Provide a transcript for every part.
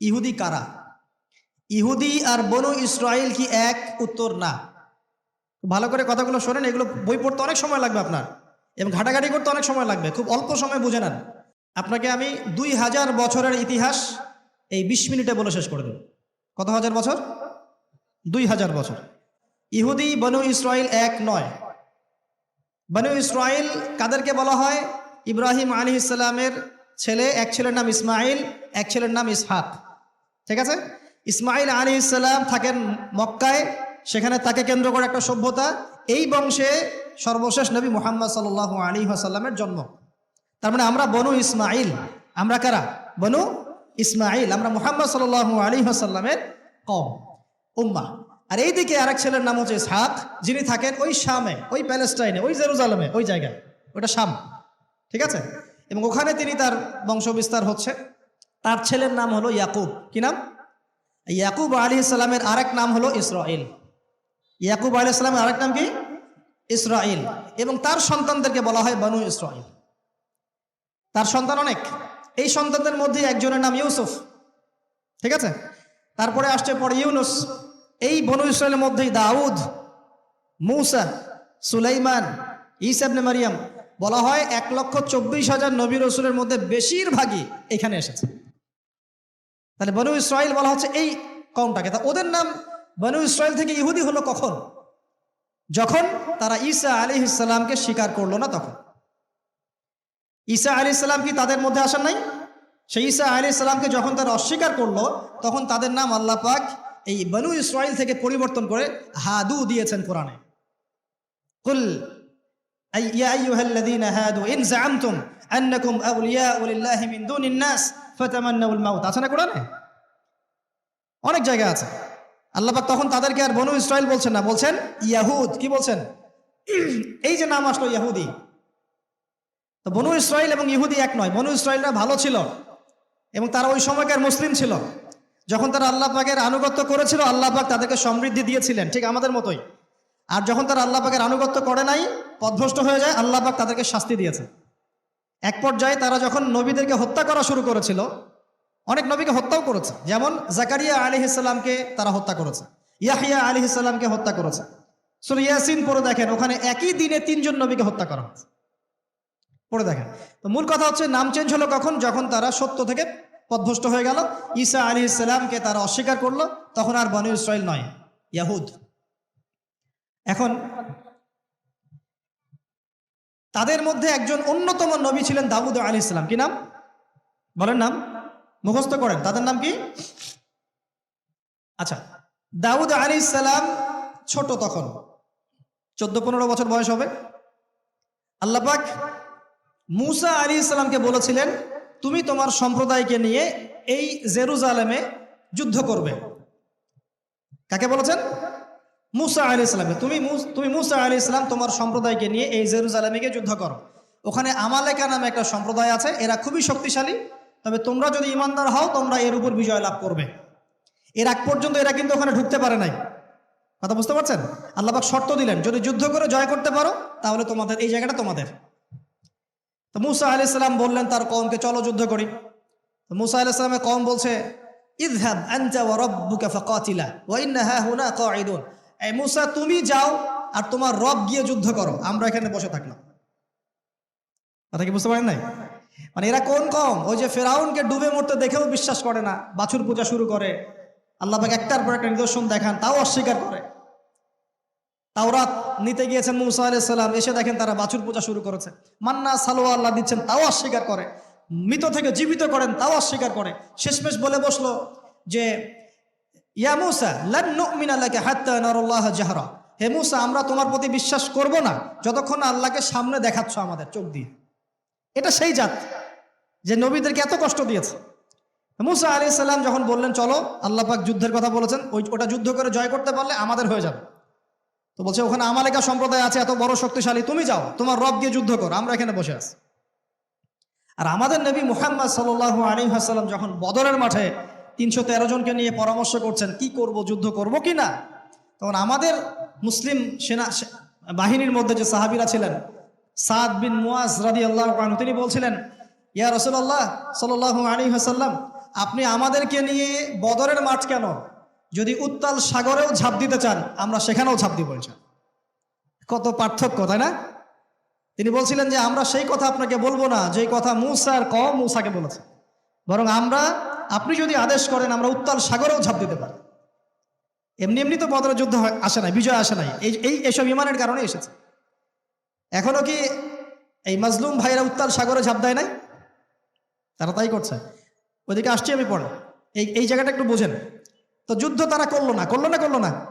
ইহুদি কারা? ইহুদি আর বনু ইসরায়েল কি এক? উত্তর না। ভালো করে কথাগুলো শোনেন, এগুলো বই পড়তে অনেক সময় লাগবে আপনার। এবং ঘাটাঘাটি করতে অনেক সময় লাগবে, খুব অল্প সময় বুঝে নেন। আপনাকে আমি দুই হাজার বছরের ইতিহাস এই বিশ মিনিটে বলে শেষ করে দেব। কত হাজার বছর? দুই হাজার বছর। ইহুদি, বনু ইসরায়েল এক নয়। বনু ইসরায়েল কাদেরকে বলা হয়? ইব্রাহিম আলী ইসলামের ছেলে, এক ছেলের নাম ইসমাইল, এক ছেলের নাম ইসহাক। ঠিক আছে? ইসমাইল আলী ইসলাম থাকেন মক্কায়, সেখানে তাকে কেন্দ্র করে একটা সভ্যতা। এই বংশে সর্বশেষ নবী মোহাম্মদ সাল আলী আসাল্লামের জন্ম। তার মানে আমরা বনু ইসমাইল আমরা কারা? বনু ইসমাইল আমরা মোহাম্মদ সাল আলী আসাল্লামের কম উম্মা। আর এইদিকে আরেক ছেলের নাম হচ্ছে ইসহাক। যিনি থাকেন ওই শামে, ওই প্যালেস্টাইনে, ওই জেরুজালেমে, ওই জায়গায়। ওটা শাম। ঠিক আছে? এবং ওখানে তিনি তার বংশ বিস্তার হচ্ছে। তার ছেলের নাম হলো ইয়াকুব। কি নাম? ইয়াকুব আলী ইসলামের আরেক নাম হলো ইসরাইল ইয়াকুব আলী ইসলামের আরেক নাম কি? ইসরাইল এবং তার সন্তানদেরকে বলা হয় বানু ইসরাইল তার সন্তান অনেক। এই সন্তানদের মধ্যে একজনের নাম ইউসুফ। ঠিক আছে? তারপরে আসছে পরে ইউনুস। এই বনু ইসরায়েলের মধ্যেই দাউদ, মৌসা, সুলাইমান ইসাবনে মারিয়াম বলা হয় এক লক্ষ চব্বিশ হাজার নবী রসুলের মধ্যে বেশিরভাগই এখানে এসেছে। তাহলে বনু ইসরায়েল বলা হচ্ছে এই কমটাকে তা ওদের নাম বনু ইসরায়েল থেকে ইহুদি হলো কখন? যখন তারা ঈসা আলী ইসলামকে স্বীকার করল না তখন। ঈসা আলী ইসলাম কি তাদের মধ্যে আসেন নাই? সেই ঈসা আলী ইসলামকে যখন তারা অস্বীকার করল, তখন তাদের নাম আল্লাহ পাক এই বনু ইসরায়েল থেকে পরিবর্তন করে হাদু দিয়েছেন কোরআনে। يا أيها الذين هادوا إن زعمتم أنكم أولياء لله من دون الناس فتمنوا الموت আছে না কোরআনে অনেক জায়গা আছে আল্লাহ পাক তখন তাদেরকে আর বনু ইসরায়েল বলছেন না বলছেন ইয়াহুদ কি বলছেন এই যে নাম আসলো ইয়াহুদি তো বনু ইসরায়েল এবং ইহুদি এক নয় বনু ইসরায়েলরা ভালো ছিল এবং তারা ওই সময়কার মুসলিম ছিল যখন তারা আল্লাহ পাকের আনুগত্য করেছিল আল্লাহ পাক তাদেরকে সমৃদ্ধি দিয়েছিলেন ঠিক আমাদের মতোই আর যখন তারা আল্লাহ পাকের আনুগত্য করে নাই পদভ্রষ্ট হয়ে যায়, আল্লাহ পাক তাদেরকে শাস্তি দিয়েছে এক পর্যায়ে তারা যখন নবীদেরকে হত্যা করা শুরু করেছিল, অনেক নবীকে হত্যাও করেছে। যেমন জাকারিয়া আলী ইসলামকে তারা হত্যা করেছে, ইয়াহিয়া আলী ইসলামকে হত্যা করেছে। সুর ইয়াসিন পড়ে দেখেন, ওখানে একই দিনে তিনজন নবীকে হত্যা করা হয়েছে। পড়ে দেখেন। তো মূল কথা হচ্ছে, নাম চেঞ্জ হলো কখন? যখন তারা সত্য থেকে পদভ্রষ্ট হয়ে গেল, ঈসা আলী ইসলামকে তারা অস্বীকার করল, তখন আর বনু ইসরায়েল নয়, ইয়াহুদ। এখন তাদের মধ্যে একজন অন্যতম নবী ছিলেন দাউদ আলী ইসলাম কি নাম? বলেন নাম। মুখস্থ করেন। তাদের নাম কি? আচ্ছা দাউদ আলী ইসলাম ছোট তখন। চোদ্দ পনেরো বছর বয়স হবে। আল্লাপাক মুসা আলী ইসলামকে বলেছিলেন, তুমি তোমার সম্প্রদায়কে নিয়ে এই জেরুজালেমে যুদ্ধ করবে। কাকে বলেছেন? মুসা আলী ইসলামকে তুমি তুমি মুসা আলী ইসলাম তোমার সম্প্রদায়কে নিয়ে এই জেরুজালেমে গিয়ে যুদ্ধ করো। ওখানে আমালেকা নামে একটা সম্প্রদায় আছে, এরা খুবই শক্তিশালী। তবে তোমরা যদি ইমানদার হও, তোমরা এর উপর বিজয় লাভ করবে। এর আগ পর্যন্ত এরা কিন্তু ওখানে ঢুকতে পারে নাই। কথা বুঝতে পারছেন? আল্লাহবাক শর্ত দিলেন, যদি যুদ্ধ করে জয় করতে পারো, তাহলে তোমাদের, এই জায়গাটা তোমাদের। তো মুসা আলি ইসলাম বললেন তার কমকে চলো যুদ্ধ করি। তো মুসা আলি ইসলামের কম বলছে ইদহাব আনতা ওয়া রাব্বুকা ফাকাতিলা, ওয়া ইন্না হাহুনা কাঈদুন। এই মুসা, তুমি যাও আর তোমার রব গিয়ে যুদ্ধ করো। আমরা এখানে বসে থাকলাম। কথা কি বুঝতে পারেন নাই? মানে এরা কোন কম? ওই যে ফেরাউনকে ডুবে মরতে দেখেও বিশ্বাস করে না। বাছুর পূজা শুরু করে। আল্লাহ একটার পর একটা নিদর্শন দেখান, তাও অস্বীকার করে। তাওরাত নিতে গিয়েছেন মুসা আলাইসাল্লাম এসে দেখেন তারা বাছুর পূজা শুরু করেছে। মান্না সালোয়া আল্লাহ দিচ্ছেন, তাও অস্বীকার করে। মৃত থেকে জীবিত করেন, তাও অস্বীকার করে। শেষমেশ বলে বসল যে ইয়া মুসা লান নুমিনা লাকা হাত্তা হে মুসা, আমরা তোমার প্রতি বিশ্বাস করব না, যতক্ষণ আল্লাহকে সামনে দেখাচ্ছ আমাদের চোখ দিয়ে। এটা সেই জাত যে নবীদেরকে এত কষ্ট দিয়েছে। মুসা আলী সাল্লাম যখন বললেন, চলো, আল্লাহ পাক যুদ্ধের কথা বলেছেন, ওই, ওটা যুদ্ধ করে জয় করতে পারলে আমাদের হয়ে যাবে। তো বলছে, ওখানে আমালেকা সম্প্রদায় আছে, এত বড় শক্তিশালী, তুমি যাও, তোমার রব গিয়ে যুদ্ধ করো, আমরা এখানে বসে আছি। আর আমাদের নবী মুহাম্মদ সাল আলী হাসাল্লাম যখন বদরের মাঠে তিনশো তেরো জনকে নিয়ে পরামর্শ করছেন, কি করব, যুদ্ধ করব কি না? তখন আমাদের মুসলিম সেনা বাহিনীর মধ্যে যে সাহাবিরা ছিলেন, সাদ বিন মুয়াজ রাদি আল্লাহ তিনি বলছিলেন, ইয়া রসুল্লাহ সাল আলী হাসাল্লাম আপনি আমাদেরকে নিয়ে বদরের মাঠ কেন? যদি উত্তাল সাগরেও ঝাঁপ দিতে চান, আমরা সেখানেও ঝাঁপ দিব। কত পার্থক্য, তাই না? তিনি বলছিলেন যে, আমরা সেই কথা আপনাকে বলব না যে কথা মুসা আর কম মুসাকে বলেছে। বরং আমরা আপনি যদি আদেশ করেন, আমরা উত্তাল সাগরেও ঝাঁপ দিতে পারি। এমনি এমনি তো বদরের যুদ্ধ আসে নাই, বিজয় আসে নাই। এই এই, এসব ইমানের কারণে এসেছে। এখনও কি এই মাজলুম ভাইরা উত্তাল সাগরে ঝাঁপ দেয় নাই? তারা তাই করছে। ওইদিকে আসছি আমি পরে। এই এই জায়গাটা একটু বোঝেন। তো যুদ্ধ তারা করল না করল না করল না?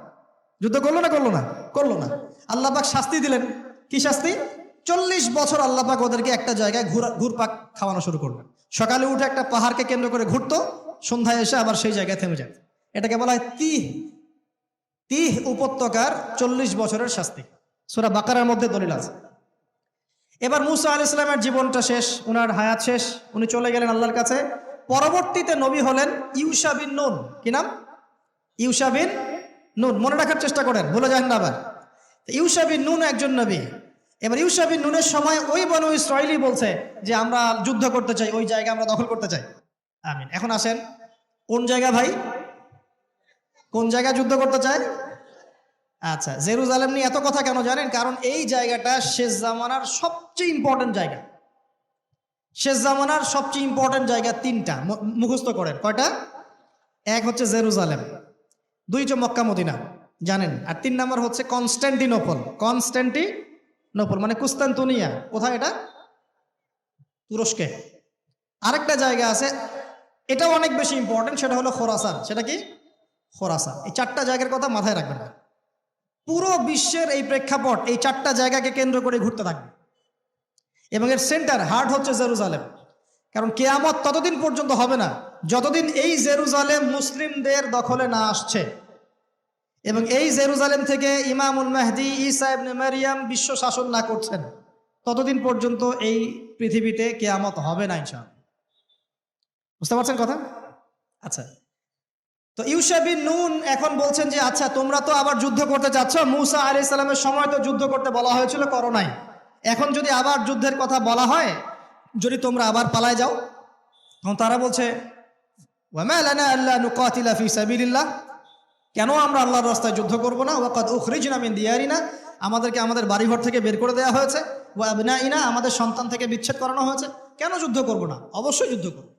যুদ্ধ করল না করল না? করল না। আল্লাপাক শাস্তি দিলেন। কি শাস্তি? চল্লিশ বছর আল্লাপাক ওদেরকে একটা জায়গায় ঘুরা, ঘুরপাক খাওয়ানো শুরু করলেন। সকালে উঠে একটা পাহাড়কে কেন্দ্র করে ঘুরতো, সন্ধ্যায় এসে আবার সেই জায়গায় থেমে যায়। এটাকে বলা হয় তিহ। তিহ উপত্যকার চল্লিশ বছরের শাস্তি। সুরা বাকারার মধ্যে দলিল আছে। এবার মুসা আল ইসলামের জীবনটা শেষ ওনার হায়াত শেষ, উনি চলে গেলেন আল্লাহর কাছে। পরবর্তীতে নবী হলেন ইউসা বিন নুন। কি নাম? ইউসা বিন নুন। মনে রাখার চেষ্টা করেন, ভুলে যান না আবার। ইউসা বিন নুন একজন নবী। এবার ইউসা বিন নুনের সময় ওই বনু ইসরায়েলি বলছে যে আমরা যুদ্ধ করতে চাই, ওই জায়গা আমরা দখল করতে চাই। আমিন। এখন আসেন, কোন জায়গা ভাই? কোন জায়গা যুদ্ধ করতে চায়? আচ্ছা জেরুজালেম নিয়ে এত কথা কেন জানেন? কারণ এই জায়গাটা শেষ জামানার সবচেয়ে ইম্পর্টেন্ট জায়গা। শেষ জামানার সবচেয়ে ইম্পর্টেন্ট জায়গা তিনটা। মুখস্থ করেন। কয়টা? এক হচ্ছে জেরুজালেম, দুই হচ্ছে মক্কা মদিনা। জানেন? আর তিন নাম্বার হচ্ছে কনস্ট্যান্টিনোপল কনস্ট্যান্টিনোপল মানে কুস্তান্তুনিয়া। কোথায় এটা? তুরস্কে। আরেকটা জায়গা আছে, এটাও অনেক বেশি ইম্পর্টেন্ট সেটা হলো খোরাসান। সেটা কি? খোরাসান। এই চারটা জায়গার কথা মাথায় রাখবেন না। পুরো বিশ্বের এই প্রেক্ষাপট, এই চারটা জায়গাকে কেন্দ্র করে ঘুরতে থাকবে। এবং এর সেন্টার হার্ট হচ্ছে জেরুজালেম। কারণ কেয়ামত ততদিন পর্যন্ত হবে না, যতদিন এই জেরুজালেম মুসলিমদের দখলে না আসছে। এবং এই জেরুজালেম থেকে ইমামুল মেহদি ইসা ইবনে মারিয়াম বিশ্ব শাসন না করছেন, ততদিন পর্যন্ত এই পৃথিবীতে কেয়ামত হবে না ইনশাআল্লাহ। বুঝতে পারছেন কথা? আচ্ছা। তো ইউসা বিন নুন এখন বলছেন যে আচ্ছা তোমরা তো আবার যুদ্ধ করতে চাচ্ছ। মুসা আলি সাল্লামের সময় তো যুদ্ধ করতে বলা হয়েছিল করো নাই এখন যদি আবার যুদ্ধের কথা বলা হয়, যদি তোমরা আবার পালায় যাও, তখন তারা বলছে ওয়ামা আল্লাহ নুকাতিলা ফি সাবিলিল্লাহ? কেন আমরা আল্লাহর রাস্তায় যুদ্ধ করব না? ওয়াকাদ উখরিজনা মিন দিয়ারিনা। আমাদেরকে আমাদের বাড়িঘর থেকে বের করে দেওয়া হয়েছে। ওয়া আবনাইনা, আমাদের সন্তান থেকে বিচ্ছেদ করানো হয়েছে। কেন যুদ্ধ করব না? অবশ্যই যুদ্ধ করব।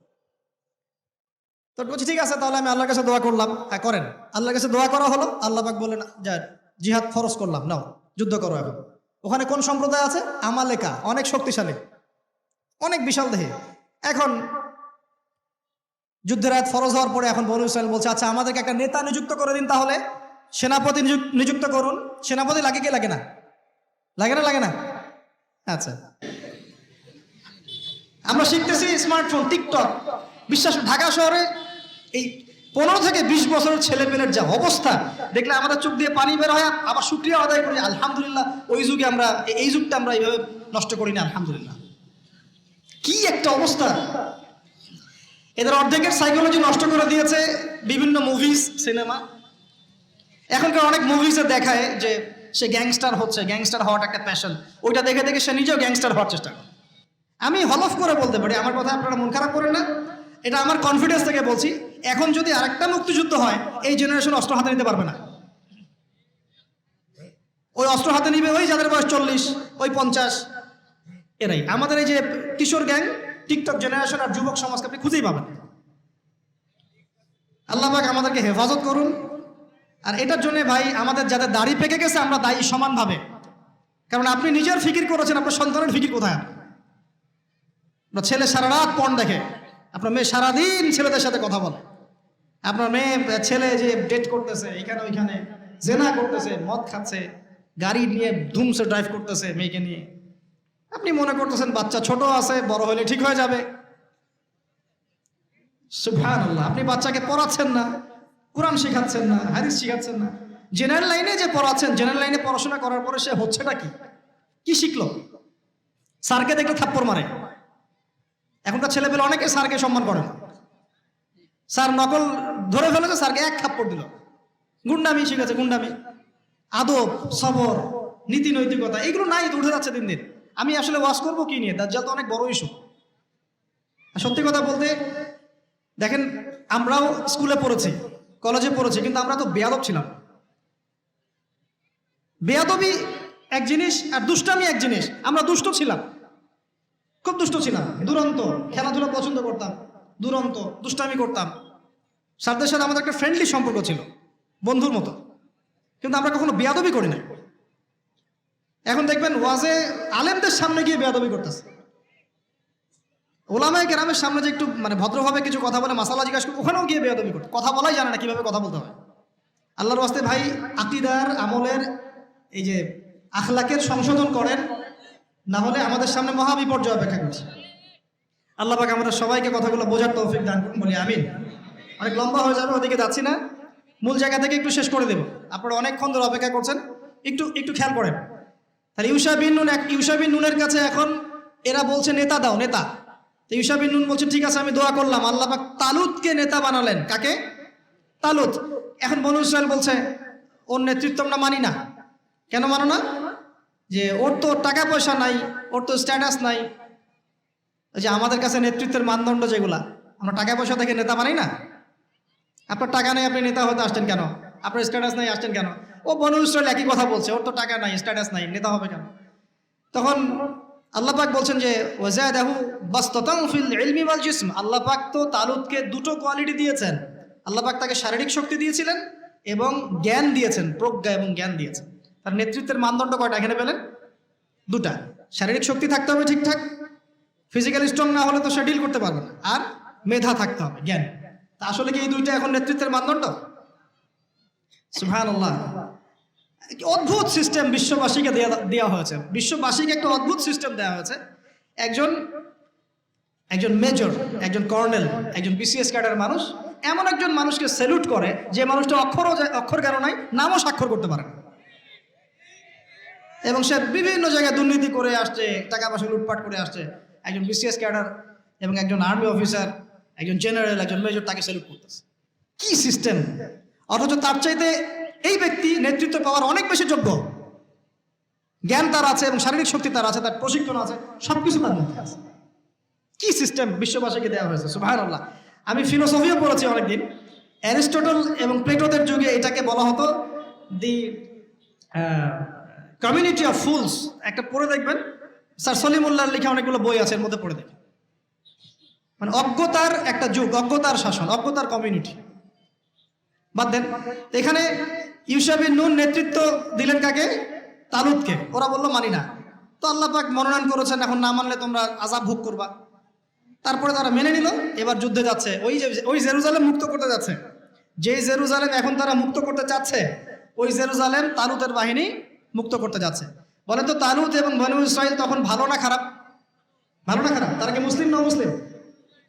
তো বলছি, ঠিক আছে, তাহলে আমি আল্লাহর কাছে দোয়া করলাম। হ্যাঁ করেন। আল্লাহর কাছে দোয়া করা হলো। আল্লাহ পাক বললেন, যা, জিহাদ ফরজ করলাম, নাও, যুদ্ধ করো এখন। ওখানে কোন সম্প্রদায় আছে? আমালেকা, অনেক শক্তিশালী, অনেক বিশাল দেহে। এখন যুদ্ধের আয়াত ফরজ হওয়ার পরে এখন বনু ইসরায়েল বলছে আচ্ছা আমাদেরকে একটা নেতা নিযুক্ত করে দিন তাহলে। সেনাপতি নিযুক্ত করুন। সেনাপতি লাগে কি, লাগে না? লাগে না লাগে না? আচ্ছা। আমরা শিখতেছি স্মার্টফোন টিকটক বিশ্বাস, ঢাকা শহরে এই পনেরো থেকে বিশ বছরের ছেলে পেলের যা অবস্থা, দেখলে আমাদের চোখ দিয়ে পানি বের হয়। আবার শুক্রিয়া আদায় করি, আলহামদুলিল্লাহ, ওই যুগে আমরা, এই যুগটা আমরা এইভাবে নষ্ট করি না আলহামদুলিল্লাহ। কি একটা অবস্থা! এদের অর্ধেকের সাইকোলজি নষ্ট করে দিয়েছে বিভিন্ন মুভিজ সিনেমা এখনকার অনেক মুভিজে দেখায় যে সে গ্যাংস্টার হচ্ছে গ্যাংস্টার হওয়াটা একটা প্যাশন ওইটা দেখে দেখে সে নিজেও গ্যাংস্টার হওয়ার চেষ্টা করে। আমি হলফ করে বলতে পারি, আমার কথা আপনারা মন খারাপ করেন না। এটা আমার কনফিডেন্স থেকে বলছি। এখন যদি আরেকটা মুক্তিযুদ্ধ হয়, এই জেনারেশন অস্ত্র হাতে নিতে পারবে না। ওই অস্ত্র হাতে নিবে ওই যাদের বয়স চল্লিশ, ওই পঞ্চাশ, এরাই। আমাদের এই যে কিশোর গ্যাং টিকটক জেনারেশন আর যুবক সমাজকে আপনি খুঁজেই পাবেন আল্লাহ পাক আমাদেরকে হেফাজত করুন। আর এটার জন্য ভাই, আমাদের যাদের দাড়ি পেকে গেছে, আমরা দায়ী সমানভাবে। কারণ আপনি নিজের ফিকির করেছেন, আপনার সন্তানের ফিকির কোথায়? আপনার ছেলে সারা রাত পণ দেখে, আপনার মেয়ে সারাদিন ছেলেদের সাথে কথা বলে। আপনার মেয়ে, ছেলে যে ডেট করতেছে এখানে ওইখানে, জেনা করতেছে, মদ খাচ্ছে, গাড়ি নিয়ে ধুমসে ড্রাইভ করতেছে মেয়েকে নিয়ে। আপনি মনে করতেছেন বাচ্চা ছোট আছে, বড় হলে ঠিক হয়ে যাবে। সুবহানাল্লাহ, আপনি বাচ্চাকে পড়াচ্ছেন না, কোরআন শেখাচ্ছেন না, হাদিস শেখাচ্ছেন না। জেনারেল লাইনে যে পড়াচ্ছেন, জেনারেল লাইনে পড়াশোনা করার পরে সে হচ্ছেটা কি? কি শিখলো? স্যারকে দেখলে থাপ্পড় মারে। এখনকার ছেলেপেলে অনেকে স্যারকে সম্মান করে স্যার নকল ধরে ফেলেছে, স্যারকে এক থাপ্পড় দিল। গুন্ডামি শিখেছে, গুন্ডামি। আদব, সবর নীতি নৈতিকতা এগুলো নাই উঠে যাচ্ছে দিন দিন। আমি আসলে ওয়াশ করব কি নিয়ে? দাজ্জাল তো অনেক বড় ইস্যু সত্যি কথা বলতে, দেখেন, আমরাও স্কুলে পড়েছি, কলেজে পড়েছি, কিন্তু আমরা তো বেয়াদব ছিলাম। বেয়াদবি এক জিনিস আর দুষ্টামি এক জিনিস। আমরা দুষ্ট ছিলাম। খুব দুষ্ট ছিলাম। দুরন্ত। খেলাধুলা পছন্দ করতাম। দুরন্ত। দুষ্টামি করতাম। সারদের সাথে আমাদের একটা ফ্রেন্ডলি সম্পর্ক ছিল, বন্ধুর মতো। কিন্তু আমরা কখনো বেয়াদবি করি না এখন দেখবেন ওয়াজে আলেমদের সামনে গিয়ে বেয়াদবি করতেছে। ওলামায় গ্রামের সামনে যে একটু মানে ভদ্রভাবে কিছু কথা বলে, মাসালা জিজ্ঞাসা করে, ওখানেও গিয়ে বেয়াদবি করতে। কথা বলাই জানে না কীভাবে কথা বলতে হয়। আল্লাহর ওয়াস্তে ভাই আকিদার, আমলের, এই যে আখলাকের সংশোধন করেন, না হলে আমাদের সামনে মহা বিপর্যয় অপেক্ষা করছে। আল্লাহ পাক আমাদের সবাইকে কথাগুলো বোঝার তৌফিক দান করুন বলি, আমিন। অনেক লম্বা হয়ে যাবে, ওদিকে যাচ্ছি না। মূল জায়গা থেকে একটু শেষ করে দেব। আপনারা অনেকক্ষণ ধরে অপেক্ষা করছেন। একটু একটু খেয়াল করেন। তাহলে ইউসা বিন নুন এক ইউসা বিন নুনের কাছে এখন এরা বলছে, নেতা দাও, নেতা। তো ইউসা বিন নুন বলছে, ঠিক আছে, আমি দোয়া করলাম। আল্লাহ পাক তালুতকে নেতা বানালেন। কাকে? তালুত। এখন বনু ইসরায়েল বলছে, ওর নেতৃত্ব আমরা মানি না। কেন মানো না? যে ওর তো টাকা পয়সা নাই, ওর তো স্ট্যাটাস নাই। যে আমাদের কাছে নেতৃত্বের মানদণ্ড যেগুলা, আমরা টাকা পয়সা থেকে নেতা মানি না? আপনার টাকা নেই, আপনি নেতা হতে আসছেন কেন? আপনার স্ট্যাটাস নাই, আসছেন কেন? ও বনু ইসরায়েল একই কথা বলছে, ওর তো টাকা নাই স্ট্যাটাস নাই, নেতা হবে কেন? তখন আল্লাহ পাক বলছেন যে, ওয়াজাদাহু বাসতাতাম ফিল ইলমি ওয়াল জিসম আল্লাহ পাক তো তালুতকে দুটো কোয়ালিটি দিয়েছেন। আল্লাহ পাক তাকে শারীরিক শক্তি দিয়েছিলেন এবং জ্ঞান দিয়েছেন, প্রজ্ঞা এবং জ্ঞান দিয়েছেন। তার নেতৃত্বের মানদণ্ড কয়টা, এখানে পেলেন? দুটা। শারীরিক শক্তি থাকতে হবে ঠিকঠাক ফিজিক্যাল স্ট্রং না হলে তো সে ডিল করতে পারবে না। আর মেধা থাকতে হবে, জ্ঞান। তা আসলে কি এই দুইটা এখন নেতৃত্বের মানদণ্ড? সুবহানাল্লাহ। কি অদ্ভুত সিস্টেম বিশ্ববাসীকে দেওয়া হয়েছে। বিশ্ববাসীকে একটা অদ্ভুত সিস্টেম দেওয়া হয়েছে। একজন একজন মেজর একজন কর্নেল একজন বিসিএস ক্যাডার মানুষ, এমন একজন মানুষকে স্যালুট করে যে মানুষটা অক্ষরও অক্ষর নাই, নামও স্বাক্ষর করতে পারে এবং সে বিভিন্ন জায়গায় দুর্নীতি করে আসছে, টাকা পয়সা লুটপাট করে আসছে। একজন বিসিএস ক্যাডার এবং একজন আর্মি অফিসার একজন জেনারেল একজন মেজর তাকে স্যালুট করতেছে। কি সিস্টেম অথচ তার চাইতে এই ব্যক্তি নেতৃত্ব পাওয়ার অনেক বেশি যোগ্য। জ্ঞান তার আছে এবং শারীরিক শক্তি তার আছে, তার প্রশিক্ষণ আছে সব কিছু তার মধ্যে আছে। কি সিস্টেম বিশ্ববাসীকে দেওয়া হয়েছে? সুবাহান আল্লাহ আমি ফিলোসফিও পড়েছি অনেকদিন। অ্যারিস্টটল এবং প্লেটোদের যুগে এটাকে বলা হতো দি কমিউনিটি অফ ফুলস একটা পড়ে দেখবেন, স্যার সলিমুল্লাহর লেখা অনেকগুলো বই আছে, এর মধ্যে পড়ে দেখবেন মানে অজ্ঞতার একটা যুগ, অজ্ঞতার শাসন, অজ্ঞতার কমিউনিটি বাদ দেন। এখানে ইউসাবিন নুন নেতৃত্ব দিলেন কাকে? তালুদকে ওরা বলল, মানি না। তো আল্লাহ পাক মনোনয়ন করেছেন, এখন না মানলে তোমরা আজাব ভোগ করবা। তারপরে তারা মেনে নিল, এবার যুদ্ধে যাচ্ছে। ওই যে, ওই জেরুজালেম মুক্ত করতে যাচ্ছে। যেই জেরুজালেম এখন তারা মুক্ত করতে চাচ্ছে, ওই জেরুজালেম তালুতের বাহিনী মুক্ত করতে যাচ্ছে। বলেন তো, তালুত এবং বনু ইসরাইল তখন ভালো না খারাপ? ভালো না খারাপ? তারা কি মুসলিম না মুসলিম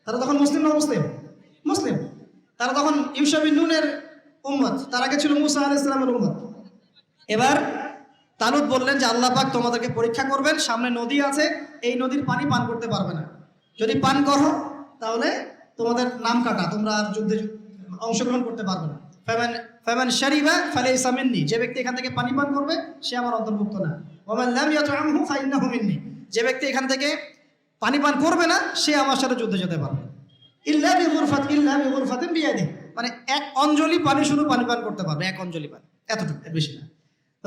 তারা তখন মুসলিম না মুসলিম মুসলিম। তারা তখন ইউসাবিন নুনের উম্মত। তার আগে ছিল মুসা আল ইসলামের উম্মত। এবার তালুদ বললেন যে, আল্লাহ পাক তোমাদেরকে পরীক্ষা করবেন, সামনে নদী আছে, এই নদীর পানি পান করতে পারবে না। যদি পান করো, তাহলে তোমাদের নাম কাটা, তোমরা আর যুদ্ধে অংশগ্রহণ করতে পারবে না। ফেমান ফেমান শারিবা ফালে ইসামিননি যে ব্যক্তি এখান থেকে পানি পান করবে, সে আমার অন্তর্ভুক্ত না। ওমান লাম ইয়াতআমহু ফাইন্নাহু যে ব্যক্তি এখান থেকে পানি পান করবে না, সে আমার সাথে যুদ্ধে যেতে পারবে ইল্লা বি গুরফাত ইল্লা বি গুরফাতিন বিয়াদি মানে এক অঞ্জলি পানি শুধু পানি পান করতে পারবে, এক অঞ্জলি পানি, এতটুকু বেশি না।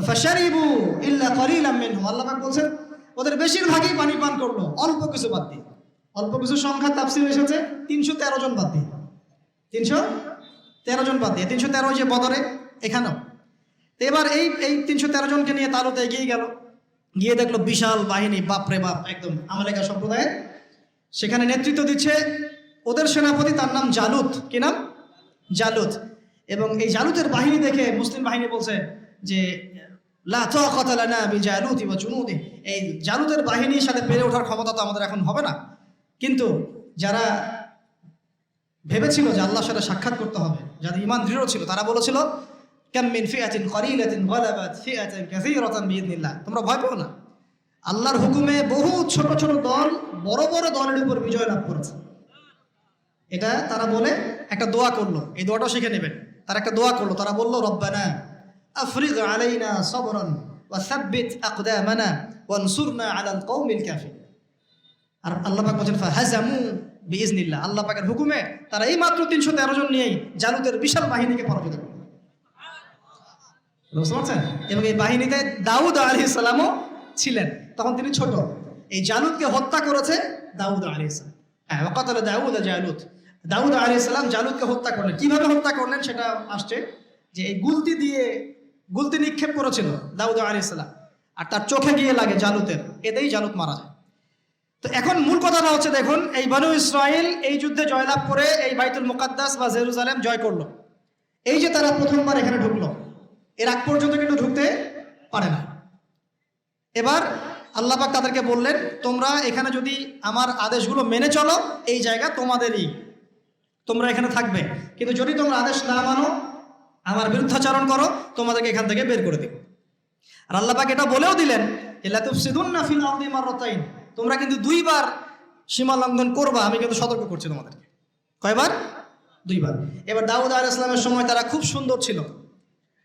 ফাশারিবু ইল্লা কলিলাম আল্লাহ পাক বলছেন, ওদের বেশিরভাগই পানি পান করল, অল্প কিছু বাদ দিয়ে। অল্প কিছু সংখ্যা এসেছে, তিনশো তেরো জন বাদ দিয়ে। তিনশো তেরো জন বাদ দিয়ে, তিনশো তেরো যে বদরে, এখানেও। এবার এই এই তিনশো তেরো জনকে নিয়ে তালুতে এগিয়ে গেল। গিয়ে দেখল বিশাল বাহিনী, বাপ রে বাপ, একদম আমালেকা সম্প্রদায়ের। সেখানে নেতৃত্ব দিচ্ছে ওদের সেনাপতি, তার নাম জালুত। কি নাম? জালুত এবং এই জালুতের বাহিনী দেখে মুসলিম বাহিনী বলছে যে, লা তাকাতা লানা বিজালুতি ওয়া জুনুদি। এই জালুতের বাহিনীর সাথে পেরে ওঠার ক্ষমতা তো আমাদের এখন হবে না। কিন্তু যারা ভেবেছিল যে আল্লাহর সাথে সাক্ষাৎ করতে হবে, যাদের ইমান দৃঢ় ছিল, তারা বলেছিল, কাম মিন ফিআতিন কলিলাতিন গালাবাত ফিআতান কাসীরাতান বিইذنিল্লাহ তোমরা ভয় পেও না। আল্লাহর হুকুমে বহু ছোট ছোট দল বড় বড় দলের উপর বিজয় লাভ করেছে। এটা তারা বলে একটা দোয়া করল। এই দোয়াটা শিখে নেবেন। তারা একটা দোয়া করল। তারা বলল, রব্বানা আলাইনা সবরান ওয়ানসুরনা আলাল আর আল্লাহ পাক ফাহাজামু আল্লাহ পাকের হুকুমে তারা এই মাত্র তিনশো তেরো জন নিয়েই জালুতের বিশাল বাহিনীকে পরাজিত এবং এই বাহিনীতে দাউদ আলী ইসলামও ছিলেন। তখন তিনি ছোট। এই জালুদকে হত্যা করেছে দাউদ আলী ইসলাম হ্যাঁ ওকাতলে দাউদ দাউদ আলী ইসলাম জালুদকে হত্যা করলেন। কীভাবে হত্যা করলেন সেটা আসছে যে এই গুলতি দিয়ে গুলতি নিক্ষেপ করেছিল দাউদ আলী ইসলাম আর তার চোখে গিয়ে লাগে জালুতের, এতেই জালুত মারা যায়। তো এখন মূল কথাটা হচ্ছে দেখুন, এই বানু ইসরায়েল এই যুদ্ধে জয়লাভ করে এই বাইতুল মুকাদ্দাস বা জেরুজালেম জয় করল। এই যে তারা প্রথমবার এখানে ঢুকলো, এর আগ পর্যন্ত কিন্তু ঢুকতে পারে না। এবার আল্লাপাক তাদেরকে বললেন, তোমরা এখানে যদি আমার আদেশগুলো মেনে চলো, এই জায়গা তোমাদেরই। তোমরা এখানে থাকবে। কিন্তু যদি তোমরা আদেশ না মানো, আমার বিরুদ্ধাচরণ করো, তোমাদেরকে এখান থেকে বের করে দেব। আর আল্লাপাক এটা বলেও দিলেন তোমরা কিন্তু দুইবার সীমা লঙ্ঘন করবা, আমি কিন্তু সতর্ক করছি তোমাদেরকে। কয়বার? দুইবার। এবার দাউদ আলাইহিস ইসলামের সময় তারা খুব সুন্দর ছিল।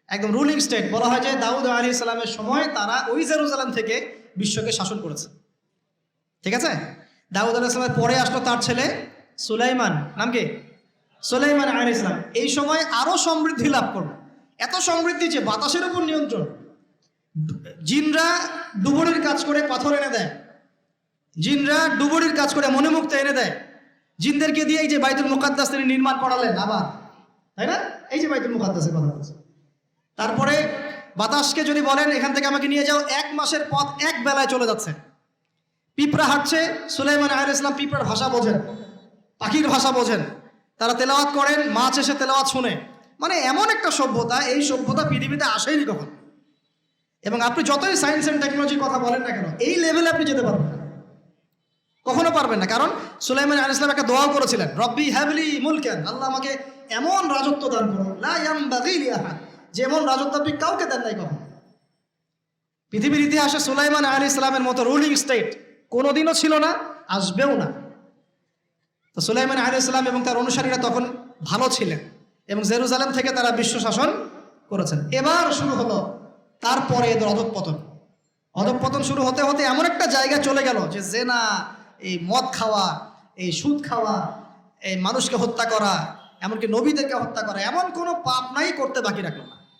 একদম রুলিং স্টেট বলা হয় যে, দাউদ আলী ইসলামের সময় তারা ওই জেরুজালাম থেকে বিশ্বকে শাসন করেছে। ঠিক আছে? দাউদ আলী ইসলামের পরে আসলো তার ছেলে সুলাইমান। নাম কি? সুলাইমান আলী ইসলাম এই সময় আরও সমৃদ্ধি লাভ করল। এত সমৃদ্ধি যে বাতাসের উপর নিয়ন্ত্রণ। জিনরা ডুবুরির কাজ করে পাথর এনে দেয়। জিনরা ডুবুরির কাজ করে মনে মুক্ত এনে দেয়। জিনদেরকে দিয়ে এই যে বাইতুল মুকাদ্দাস তিনি নির্মাণ করালেন আবার। তাই না? এই যে বাইতুল মুকাদ্দাসের কথা বলছে। তারপরে বাতাসকে যদি বলেন, এখান থেকে আমাকে নিয়ে যাও। এক মাসের পথ এক বেলায় চলে যাচ্ছে। পিঁপড়া হাঁটছে, সুলাইমান আহ ইসলাম পিঁপড়ার ভাষা বোঝেন। পাখির ভাষা বোঝেন। তারা তেলাওয়াত করেন মাছ এসে তেলাওয়াত শুনে। মানে এমন একটা সভ্যতা, এই সভ্যতা পৃথিবীতে আসেনি কখন। এবং আপনি যতই সায়েন্স অ্যান্ড টেকনোলজির কথা বলেন না কেন, এই লেভেলে আপনি যেতে পারবেন কখনো পারবেন না। কারণ সুলাইমান আল ইসলাম একটা দোয়াও করেছিলেন, রব্বি হ্যাভলি মুলকেন। আল্লাহ আমাকে এমন রাজত্ব দান করুন যেমন রাজত্ব আপনি কাউকে দেন নাই কখন। পৃথিবীর ইতিহাসে সুলাইমান আলী ইসলামের মতো রুলিং স্টেট কোনোদিনও ছিল না, আসবেও না। তো সুলাইমান আলী ইসলাম এবং তার অনুসারীরা তখন ভালো ছিলেন এবং জেরুজালেম থেকে তারা বিশ্ব শাসন করেছেন। এবার শুরু হলো তারপরে এদের অধঃপতন। অধঃপতন শুরু হতে হতে এমন একটা জায়গা চলে গেল যে জেনা, এই মদ খাওয়া, এই সুদ খাওয়া, এই মানুষকে হত্যা করা, এমনকি নবীদেরকে হত্যা করা, এমন কোনো পাপ নাই করতে বাকি রাখল না।